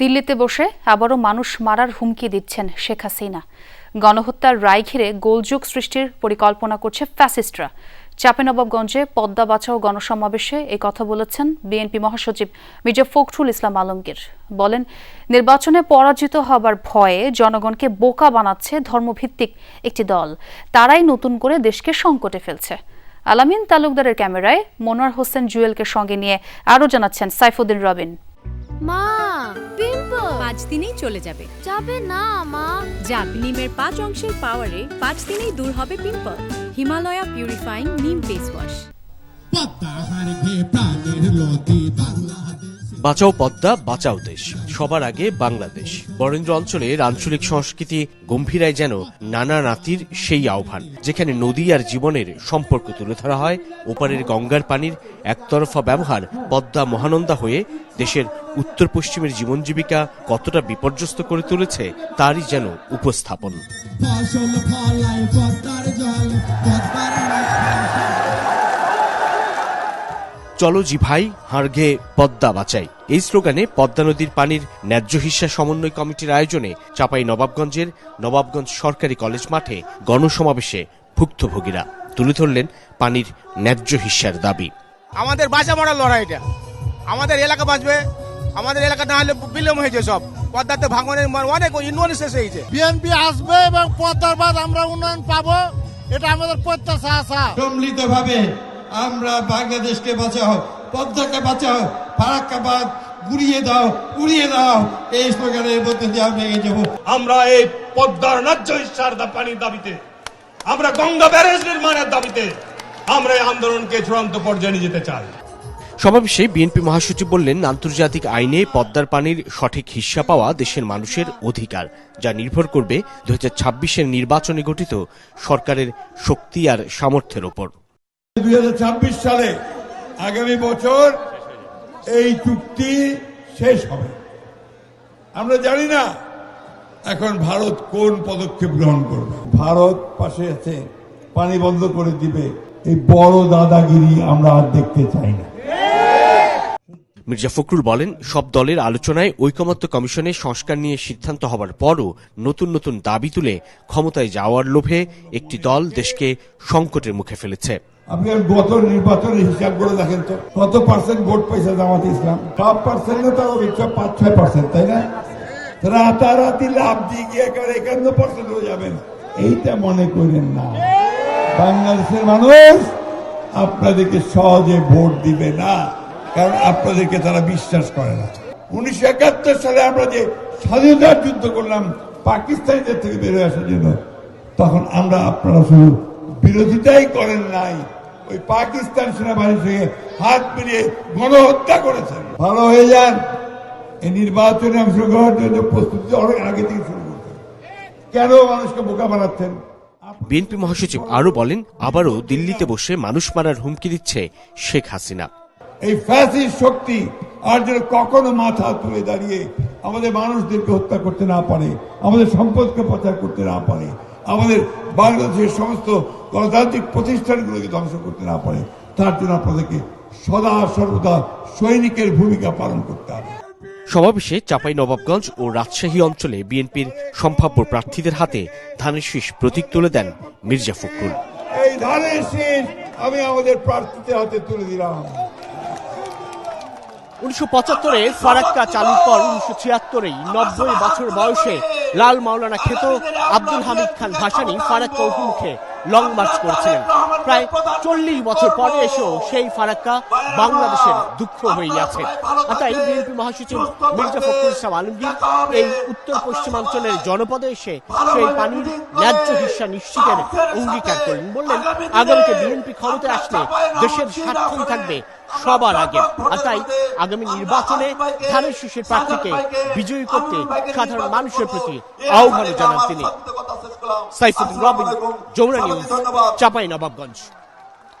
দিল্লিতে বসে আবারও মানুষ মারার হুমকি দিচ্ছেন শেখ হাসিনা। গণহত্যার রায় ঘিরে গোলযোগ সৃষ্টির পরিকল্পনা করছে ফ্যাসিস্টরা। চাঁপাইনবাবগঞ্জে পদ্মা বাঁচাও গণসমাবেশে এই কথা বলেছেন বিএনপি মহাসচিব মির্জা ফখরুল ইসলাম আলমগীর। বলেন, নির্বাচনে পরাজিত হবার ভয়ে জনগণকে বোকা বানাচ্ছে ধর্মভিত্তিক একটি দল। তারাই নতুন করে দেশকে সংকটে ফেলছে। আলামিন তালুকদারের ক্যামেরায় মনোয়ার হোসেন জুয়েলকে সঙ্গে নিয়ে আরও জানাচ্ছেন সাইফুদ্দিন রবিন। মা! পাঁচ দিনেই চলে যাবে। যাবে না মা। যাক নিমের পাঁচ অংশের পাওয়ারে পাঁচ দিনেই দূর হবে pimple. Himalaya purifying neem face wash বাঁচাও পদ্মা বাঁচাও দেশ। সবার আগে বাংলাদেশ। বরেন্দ্র অঞ্চলের আঞ্চলিক সংস্কৃতি গম্ভীরায় যেন নানা নাতির সেই আহ্বান, যেখানে নদী আর জীবনের সম্পর্ক তুলে ধরা হয়। ওপারের গঙ্গার পানির একতরফা ব্যবহার পদ্মা মহানন্দা হয়ে দেশের উত্তর পশ্চিমের জীবন জীবিকা কতটা বিপর্যস্ত করে তুলেছে, তারই যেন উপস্থাপন। চলো জি ভাই হাড়ঘে পদ্মা বাঁচাই। এই স্লোগানে পদ্মা নদীর পানির ন্যায্য হিস্যা সমন্বয় কমিটির আয়োজনে চাপাই নবাবগঞ্জের নবাবগঞ্জ সরকারি কলেজ মাঠে গণসমাবেশে ভুক্তভোগীরা তুলে ধরলেন পানির ন্যায্য হিস্যার দাবি। আমাদের বাঁচা মরার লড়াই এটা। আমাদের এলাকা বাঁচবে আমাদের এলাকা না হলে বিলম্ব হয়েছে সব। পদ্মাতে ভাঙনের অনেক ইউনিয়ন শেষ হয়েছে বিএনপি আসবে এবং পদ্মার বাদ আমরা উন্নয়ন পাবো এটা আমাদের প্রত্যাশা আশা। সম্মিলিতভাবে আমরা বাংলাদেশকে বাঁচাও পদ্মাকে বাঁচাও। ফারাক্কাবাদ গুড়িয়ে দাও উড়িয়ে দাও। এই স্লোগানের মধ্যে দিয়ে আমরা এগিয়ে যাব। আমরা এই পদ্মার ন্যায্য ইচ্ছার দা- পানির দাবিতে আমরা গঙ্গা ব্যারেজ নির্মাণের দাবিতে আমরা এই আন্দোলনকে চূড়ান্ত পর্যায়ে নিয়ে যেতে চাই। সমাবেশে বিএনপি মহাসচিব বললেন আন্তর্জাতিক আইনে পদ্মার পানির সঠিক হিস্যা পাওয়া দেশের মানুষের অধিকার যা নির্ভর করবে দু হাজার ছাব্বিশের নির্বাচনে গঠিত সরকারের শক্তি আর সামর্থ্যের ওপর। দুই সালে আগামী বছর এই চুক্তি শেষ হবে। আমরা জানি না এখন ভারত কোন পদক্ষেপ গ্রহণ করবে। ভারত পাশে আছে, পানি বন্ধ করে দিবে। এই বড় দাদাগিরি আমরা আর দেখতে চাই না। মির্জা ফখরুল বলেন, সব দলের আলোচনায় ঐকমত্য কমিশনে সংস্কার নিয়ে সিদ্ধান্ত হবার পরও নতুন নতুন দাবি তুলে ক্ষমতায় যাওয়ার লোভে একটি দল দেশকে সংকটের মুখে ফেলেছে। আপনি আর গত নির্বাচনের হিসাব করে দেখেন তো, কত পার্সেন্ট ভোট পাইছে জামাত ইসলাম? সব পার্সেন্ট না তাও পাঁচ, ছয় পার্সেন্ট তাই না? রাতারাতি লাভ দিয়ে গিয়ে একেবারে একান্ন পার্সেন্ট হয়ে যাবেন। এইটা মনে করেন না। বাংলাদেশের মানুষ আপনাদেরকে সহজে ভোট দিবে না। কারণ আপনাদেরকে তারা বিশ্বাস করে না। উনিশশো একাত্তর সালে আমরা যে স্বাধীনতার যুদ্ধ করলাম, পাকিস্তানিদের থেকে বের হয়ে আসার জন্য, তখন আমরা আপনারা শুধু বিরোধিতাই করেন নাই, ওই পাকিস্তান সেনাবাহিনীর সঙ্গে হাত মিলিয়ে গণহত্যা করেছেন। ভালো হয়ে যান, এই নির্বাচনে অংশগ্রহণের জন্য প্রস্তুতি অনেক আগে থেকে শুরু করতেন কেন মানুষকে বোকা বানাচ্ছেন? বিএনপি মহাসচিব আরও বলেন, আবারও দিল্লিতে বসে মানুষ মারার হুমকি দিচ্ছে শেখ হাসিনা। এই ফ্যাসিস শক্তি আর যেন কখনো মাথা তুলে দাঁড়িয়ে আমাদের মানুষদেরকে হত্যা করতে না পারে আমাদের সম্পদকে প্রচার করতে না পারে আমাদের বাংলাদেশের সমস্ত গণতান্ত্রিক প্রতিষ্ঠানগুলোকে ধ্বংস করতে না পারে তার জন্য আপনাদেরকে সদা সর্বদা সৈনিকের ভূমিকা পালন করতে হবে। সমাবেশে চাপাই নবাবগঞ্জ ও রাজশাহী অঞ্চলে বিএনপির সম্ভাব্য প্রার্থীদের হাতে ধানের শীষ প্রতীক তুলে দেন মির্জা ফখরুল। এই ধানের শীষ আমি আমাদের প্রার্থীদের হাতে তুলে দিলাম। উনিশশো পঁচাত্তরে ফারাক্কা চালুর পর উনিশশো ছিয়াত্তরেই নব্বই বছর বয়সে লাল মাওলানা খেত আব্দুল হামিদ খান ভাসানি ফারাক্কা অভিমুখে লং মার্চ করেছিলেন। প্রায় চল্লিশ বছর পরে এসেও সেই ফারাক্কা বাংলাদেশের দুঃখ হয়ে আছে আর তাই বিএনপি মহাসচিব মির্জা ফখরুল ইসলাম আলমগীর এই উত্তর পশ্চিমাঞ্চলের জনপদে এসে সেই পানির ন্যায্য হিস্সা নিশ্চিতের অঙ্গীকার করলেন। বললেন, আগামীতে বিএনপি ক্ষমতায় আসলে দেশের স্বার্থই থাকবে সবার আগে। আর তাই আগামী নির্বাচনে ধানের শীষের প্রার্থীকে বিজয়ী করতে সাধারণ মানুষের প্রতি আহ্বান জানান তিনি। সাইফুদ্দিন রবিন যৌরা নিউজ চাপাই নবাবগঞ্জ।